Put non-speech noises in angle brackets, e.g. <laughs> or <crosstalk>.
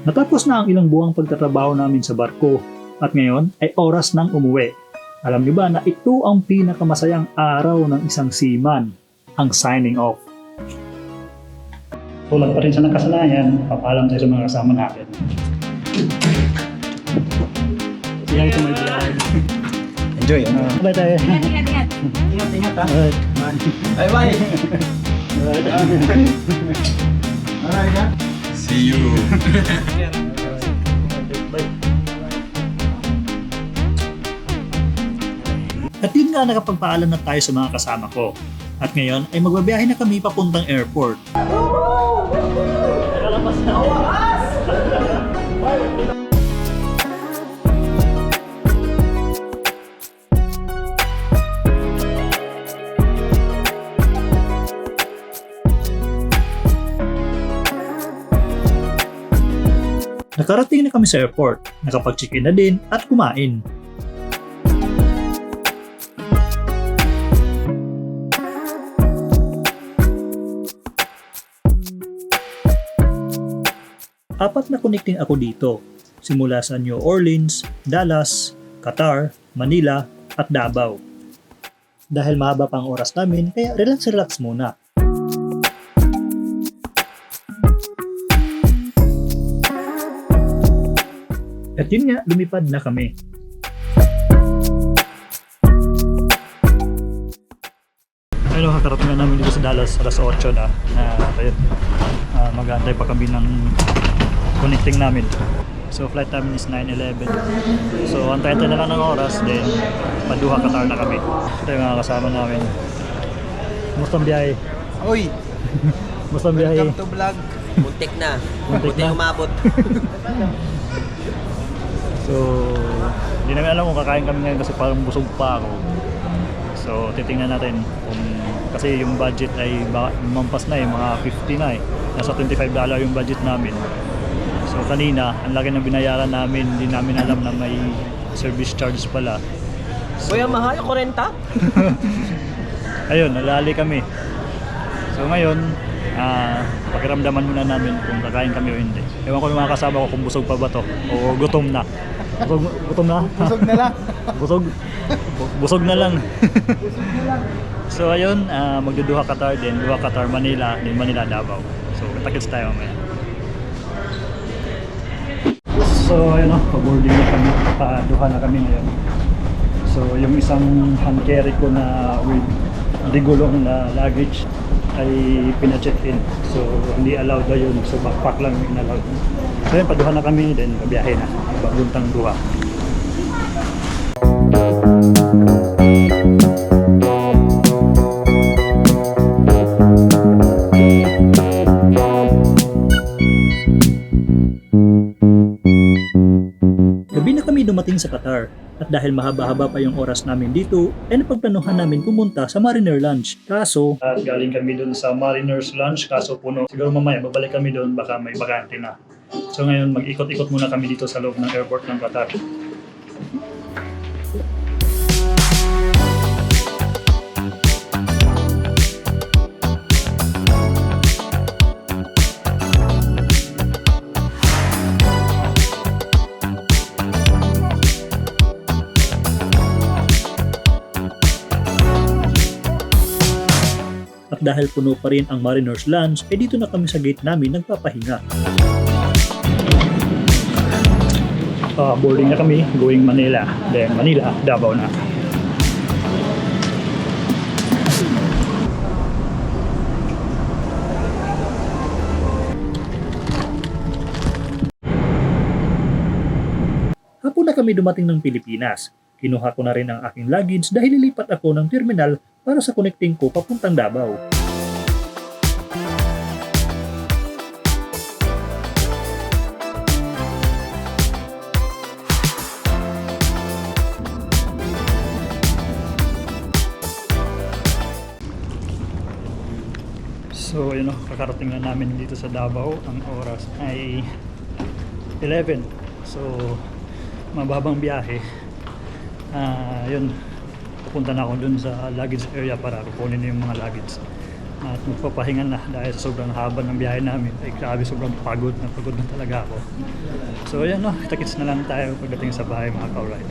Natapos na ang ilang buwang pagtatrabaho namin sa barko at ngayon ay oras ng umuwi. Alam niyo ba na ito ang pinakamasayang araw ng isang seaman, ang signing off. Tulad pa rin sa nakasanayan, papaalam tayo sa mga kasama natin. Siya ito may vlog. Enjoy. Uh, bye tayo. Ingat, ingat, ingat. <laughs> Ingat, ingat ha. Alright. Bye bye. Alright. <laughs> Alright ha. <laughs> See you. Bye. At yun nga nakapagpaalam na tayo sa mga kasama ko. At ngayon ay magbabiyahe na kami papuntang airport. Nakarating na kami sa airport, nakapag-check-in na din at kumain. Apat na connecting ako dito, simula sa New Orleans, Dallas, Qatar, Manila at Davao. Dahil mahaba pang oras namin, kaya relax-relax muna. At yun nga, lumipad na kami. Ayun, kakarating na namin dito sa Dallas, alas 8 na. Uh, ayun, Ah, mag-aantay pa kami ng connecting namin. So, flight namin is 9.11. So, antay-antay na lang ng oras, then Paduha, Qatar na kami. Ito yung mga kasama namin. Kumusta ang biyahe? Uy, <laughs> Kumusta ang biyahe? welcome to vlog. <laughs> Muntik na. Muntik Muntik na. umabot. <laughs> So, hindi namin alam kung kakain kami ngayon kasi parang busog pa ako. So, titingnan natin kung kasi yung budget ay mampas na eh, mga 50 na eh. Nasa $25 yung budget namin. So, kanina, ang laki ng binayaran namin, hindi namin alam na may service charge pala. Kuya, mahal yung <laughs> 40? Ayun, nalali kami. So, ngayon, ah pakiramdaman muna namin kung kakain kami o hindi. Ewan ko ng mga kasama ko kung busog pa ba to o gutom na. Busog, gutom na? Busog na lang. busog. Bu- busog na lang. So ayun uh, magduduha Qatar din. Duha Qatar Manila din Manila Davao. So takits tayo mamaya. So ayun o paboarding na kami paduha na kami ngayon. So yung isang hand carry ko na with digulong na luggage ay pina-check in. So hindi allowed na yun. So backpack lang yung inallowed so yun paduha na kami then babiyahe na pabuntang duha Gabi na kami dumating sa Qatar at dahil mahaba-haba pa yung oras namin dito, ay napagplanuhan namin pumunta sa Mariner Lunch. Kaso, at galing kami doon sa Mariner's Lunch, kaso puno. Siguro mamaya babalik kami doon, baka may bakante na. So ngayon, mag-ikot-ikot muna kami dito sa loob ng airport ng Qatar. At dahil puno pa rin ang Mariner's Lunch, eh dito na kami sa gate namin nagpapahinga. Ah, boarding na kami, going Manila. Then Manila, Davao na. Hapon na kami dumating ng Pilipinas. Kinuha ko na rin ang aking luggage dahil lilipat ako ng terminal para sa connecting ko papuntang Davao. So, yun o, kakarating na namin dito sa Davao. Ang oras ay 11. So, mababang biyahe. Ah, yun. Pupunta na ako dun sa luggage area para kukunin yung mga luggage. at magpapahinga na dahil sa sobrang haba ng biyahe namin. Ay grabe, sobrang pagod na pagod na talaga ako. So ayan no, takits na lang tayo pagdating sa bahay mga ka-ride.